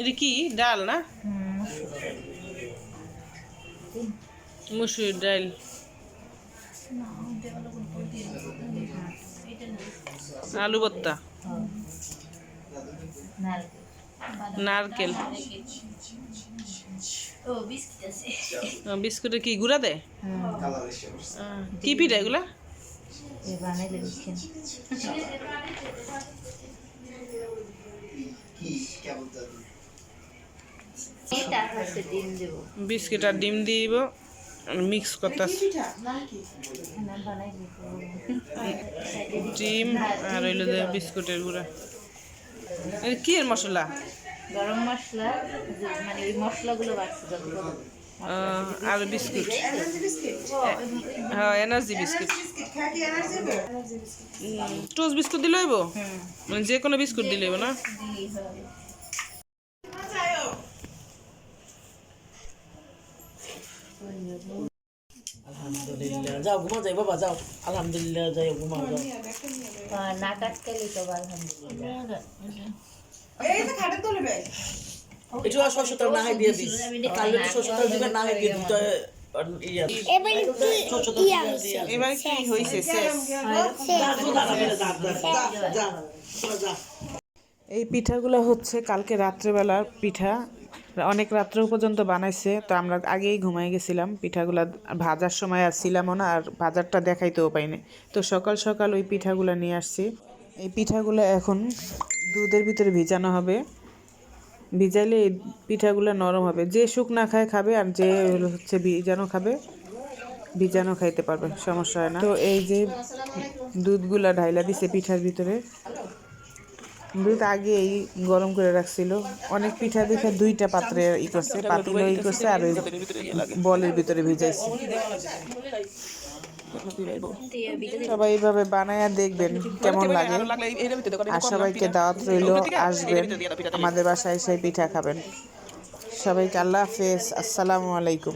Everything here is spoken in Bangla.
এটা কি? ডাল না? মুসুর ডাল। আলু ভর্তা। নারকেল। বিস্কিট কি, গুড়া দেয়? কি পিঠা এগুলা বানাইলে দেখছেন তার হচ্ছে ডিম দেবো বিস্কিট আর ডিম দিব মিক্স করতেছি। ডিম আর হইল বিস্কুটের গুঁড়া। কি এর মশলা? গরম মশলা মানে ওই মশলাগুলো বাড়ছে আর বিস্কুট। হ্যাঁ এনার্জি বিস্কুট টোস্ট বিস্কুট দিলে হইব? মানে যে কোনো বিস্কুট দিলে হইব না? আলহামদুলিল্লাহ। যাও ঘুমা যাই বাবা যাও। আলহামদুলিল্লাহ যাই ঘুমা যাও। আহ, না কাটতেই তো আলহামদুলিল্লাহ। একটু আর শস্য না হয় দিয়ে দিস কালকে তো শস্য দিবে না হয় দিয়ে দিতে ইয়া শস্য তেল দিয়ে দিয়ে এবার কি হয়েছে শেষ যা যা যা যা যা যা এই পিঠাগুলো হচ্ছে কালকে রাত্রেবেলার পিঠা। অনেক রাত্র পর্যন্ত বানাইছে তো আমরা আগেই ঘুমাই গেছিলাম। পিঠাগুলা ভাজার সময় আর ছিলামও না আর ভাজারটা দেখাইতেও পাইনি। তো সকাল সকাল ওই পিঠাগুলো নিয়ে আসছি। এই পিঠাগুলো এখন দুধের ভিতরে ভিজানো হবে। ভিজাইলে এই পিঠাগুলো নরম হবে। যে শুকনা খায় খাবে আর যে হচ্ছে ভিজানো খাবে ভিজানো খাইতে পারবে, সমস্যা হয় না। তো এই যে দুধগুলা ঢাইলা দিছে পিঠার ভিতরে, দুধ আগে এই গরম করে রাখছিল। অনেক পিঠা দেখে দুইটা পাত্রে ই করছে, পাতিলে ই করছে আর ওই বলের ভিতরে ভিজাইছে। সবাই এইভাবে বানায়া দেখবেন কেমন লাগে। আর সবাইকে দাওয়াত রইল, আসবেন, আমাদের বাসায় সেই পিঠা খাবেন। সবাইকে আল্লাহ হাফেজ, আসসালামু আলাইকুম।